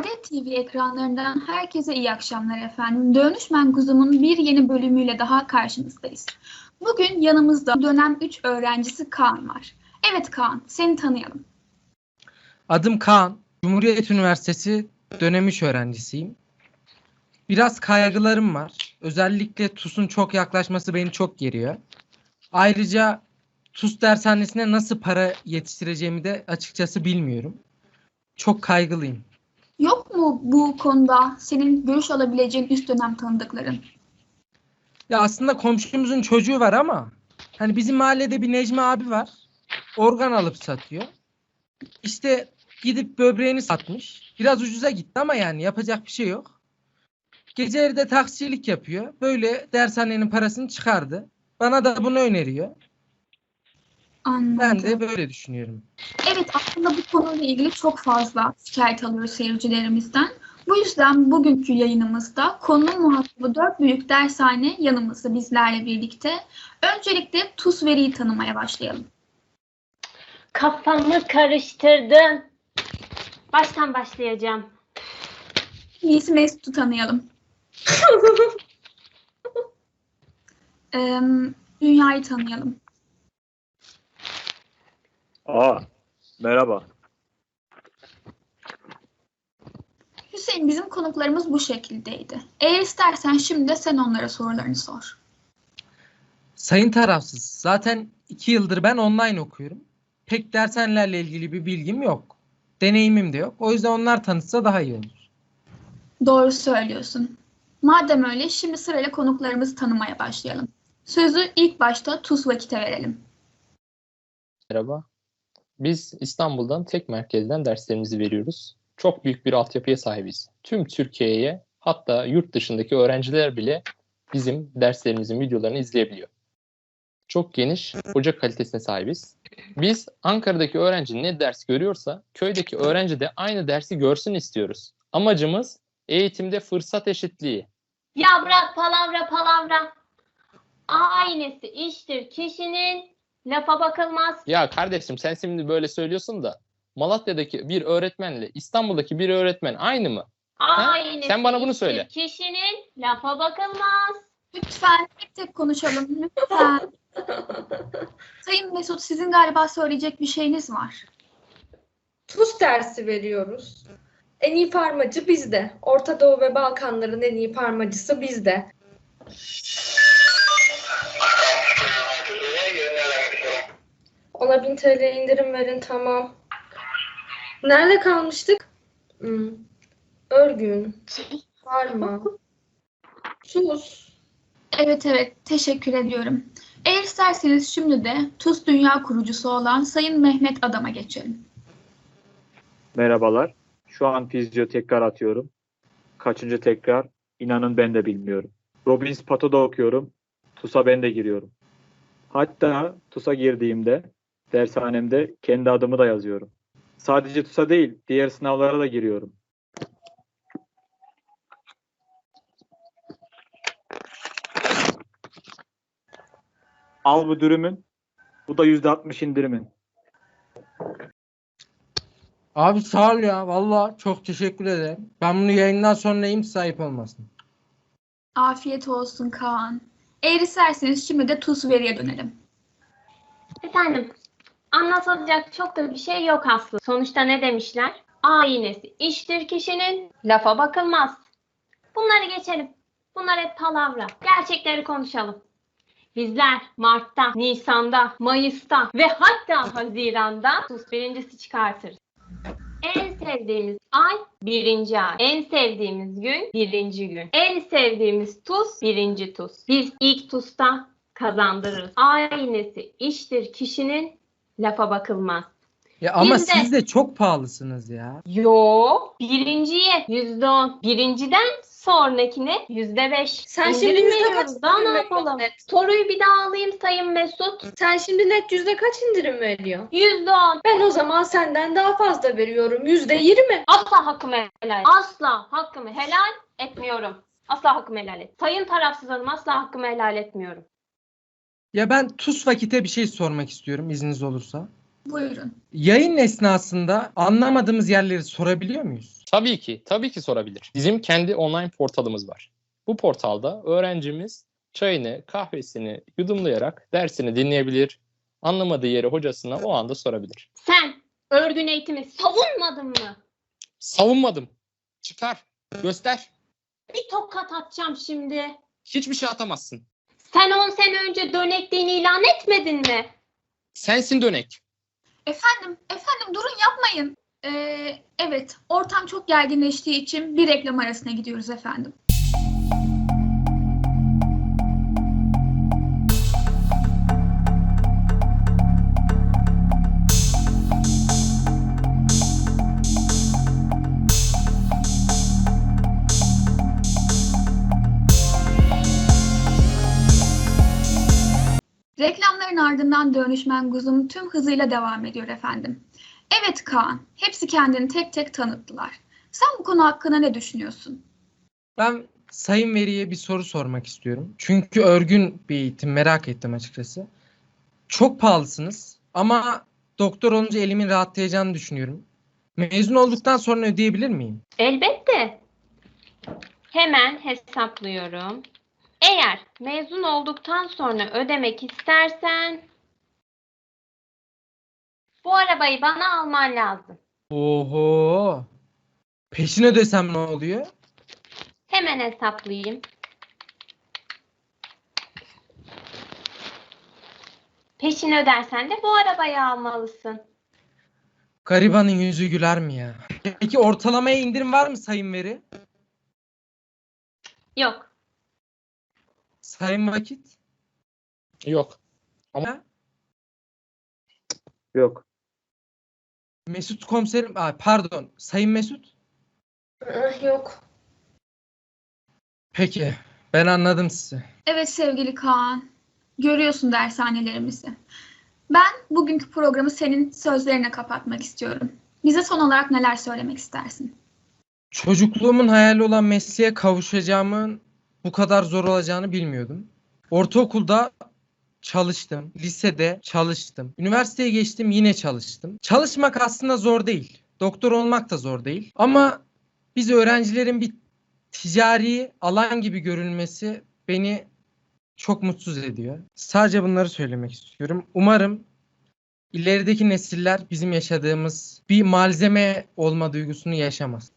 Saadet TV ekranlarından herkese iyi akşamlar efendim. Dönüşmen Kuzum'un bir yeni bölümüyle daha karşınızdayız. Bugün yanımızda dönem 3 öğrencisi Kaan var. Evet Kaan, seni tanıyalım. Adım Kaan. Cumhuriyet Üniversitesi dönem 3 öğrencisiyim. Biraz kaygılarım var. Özellikle TUS'un çok yaklaşması beni çok geriyor. Ayrıca TUS dershanesine nasıl para yetiştireceğimi de açıkçası bilmiyorum. Çok kaygılıyım. Mu bu konuda senin görüş alabileceğin üst dönem tanıdıkların? Ya aslında komşumuzun çocuğu var ama hani bizim mahallede bir Necmi abi var. Organ alıp satıyor. İşte gidip böbreğini satmış. Biraz ucuza gitti ama yani yapacak bir şey yok. Geceleri de taksicilik yapıyor. Böyle dershanenin parasını çıkardı. Bana da bunu öneriyor. Anladım. Ben de böyle düşünüyorum. Evet aslında bu konuyla ilgili çok fazla şikayet alıyoruz seyircilerimizden. Bu yüzden bugünkü yayınımızda konunun muhatabı dört büyük dershane yanımızda bizlerle birlikte. Öncelikle TUS veriyi tanımaya başlayalım. Kafamı karıştırdın. Baştan başlayacağım. İyisi Mesut'u tanıyalım. Ee, dünyayı tanıyalım. Aa, merhaba. Hüseyin bizim konuklarımız bu şekildeydi. Eğer istersen şimdi de sen onlara sorularını sor. Sayın tarafsız, zaten iki yıldır ben online okuyorum. Pek dershanelerle ilgili bir bilgim yok. Deneyimim de yok. O yüzden onlar tanıtsa daha iyi olur. Doğru söylüyorsun. Madem öyle şimdi sırayla konuklarımızı tanımaya başlayalım. Sözü ilk başta TUS Vakit'e verelim. Merhaba. Biz İstanbul'dan tek merkezden derslerimizi veriyoruz. Çok büyük bir altyapıya sahibiz. Tüm Türkiye'ye hatta yurt dışındaki öğrenciler bile bizim derslerimizin videolarını izleyebiliyor. Çok geniş hoca kalitesine sahibiz. Biz Ankara'daki öğrenci ne ders görüyorsa köydeki öğrenci de aynı dersi görsün istiyoruz. Amacımız eğitimde fırsat eşitliği. Ya bırak palavra palavra. Aynısı iştir kişinin lafa bakılmaz. Ya kardeşim sen şimdi böyle söylüyorsun da Malatya'daki bir öğretmenle İstanbul'daki bir öğretmen aynı mı? Aynısı Sen bana bunu söyle. Kişinin lafa bakılmaz. Lütfen tek tek konuşalım. Lütfen. Sayın Mesut sizin galiba söyleyecek bir şeyiniz var. TUS dersi veriyoruz. En iyi farmacı bizde. Orta Doğu ve Balkanların en iyi farmacısı bizde. Ona 1000 TL indirim verin tamam. Nerede kalmıştık? Hmm. Örgün. Farma. TUS. Evet evet teşekkür ediyorum. Eğer isterseniz şimdi de TUS Dünya kurucusu olan Sayın Mehmet Adam'a geçelim. Merhabalar. Şu an fizyo tekrar atıyorum. Kaçıncı tekrar? İnanın ben de bilmiyorum. Robbins Pato'da okuyorum. TUS'a ben de giriyorum. Hatta TUS'a girdiğimde dershanemde kendi adımı da yazıyorum. Sadece TUS'a değil, diğer sınavlara da giriyorum. Al bu dürümün. Bu da %60 indirimin. Abi sağ ol ya. Valla çok teşekkür ederim. Ben bunu yayından sonra yiyeyim sahip olmasın. Afiyet olsun Kaan. Eğer isterseniz şimdi de TUS veriye dönelim. Efendim anlatılacak çok da bir şey yok aslında. Sonuçta ne demişler? Aynısı iştir kişinin lafa bakılmaz. Bunları geçelim. Bunlar hep palavra. Gerçekleri konuşalım. Bizler Mart'ta, Nisan'da, Mayıs'ta ve hatta Haziran'da TUS birincisi çıkartırız. En sevdiğimiz ay birinci ay. En sevdiğimiz gün birinci gün. En sevdiğimiz tuz birinci tuz. Biz ilk tuzda kazandırırız. Aynısı iştir kişinin lafa bakılmaz. Ya ama Biz de- siz de çok pahalısınız ya. Yo birinciye yüzde on. Birinciden sonrakine yüzde beş. Sen şimdi yüzde kaç Daha ne indirim yapalım? net? Soruyu bir daha alayım Sayın Mesut. Sen şimdi net yüzde kaç indirim veriyor? Yüzde on. Ben o zaman senden daha fazla veriyorum. Yüzde yirmi. Asla hakkımı helal. Asla hakkımı helal etmiyorum. Asla hakkımı helal et. Sayın tarafsız hanım asla hakkımı helal etmiyorum. Ya ben TUS vakite bir şey sormak istiyorum izniniz olursa. Buyurun. Yayın esnasında anlamadığımız yerleri sorabiliyor muyuz? Tabii ki, tabii ki sorabilir. Bizim kendi online portalımız var. Bu portalda öğrencimiz çayını, kahvesini yudumlayarak dersini dinleyebilir. Anlamadığı yeri hocasına o anda sorabilir. Sen örgün eğitimi savunmadın mı? Savunmadım. Çıkar. Göster. Bir tokat atacağım şimdi. Hiçbir şey atamazsın. Sen 10 sene önce dönekliğini ilan etmedin mi? Sensin dönek. Efendim, efendim durun yapmayın. Ee, evet, ortam çok gerginleştiği için bir reklam arasına gidiyoruz efendim. Reklamların ardından dönüşmen guzum tüm hızıyla devam ediyor efendim. Evet Kaan, hepsi kendini tek tek tanıttılar. Sen bu konu hakkında ne düşünüyorsun? Ben Sayın Veri'ye bir soru sormak istiyorum. Çünkü örgün bir eğitim merak ettim açıkçası. Çok pahalısınız ama doktor olunca elimin rahatlayacağını düşünüyorum. Mezun olduktan sonra ödeyebilir miyim? Elbette. Hemen hesaplıyorum. Eğer mezun olduktan sonra ödemek istersen bu arabayı bana alman lazım. Oho. Peşin ödesem ne oluyor? Hemen hesaplayayım. Peşin ödersen de bu arabayı almalısın. Garibanın yüzü güler mi ya? Peki ortalamaya indirim var mı Sayın Veri? Yok. Sayın Vakit? Yok. Ha? Yok. Mesut komiserim, Aa, pardon, Sayın Mesut. Ah, Yok. Peki, ben anladım sizi. Evet sevgili Kaan, görüyorsun dershanelerimizi. Ben bugünkü programı senin sözlerine kapatmak istiyorum. Bize son olarak neler söylemek istersin? Çocukluğumun hayali olan mesleğe kavuşacağımın bu kadar zor olacağını bilmiyordum. Ortaokulda çalıştım, lisede çalıştım, üniversiteye geçtim yine çalıştım. Çalışmak aslında zor değil. Doktor olmak da zor değil. Ama biz öğrencilerin bir ticari alan gibi görülmesi beni çok mutsuz ediyor. Sadece bunları söylemek istiyorum. Umarım ilerideki nesiller bizim yaşadığımız bir malzeme olma duygusunu yaşamaz.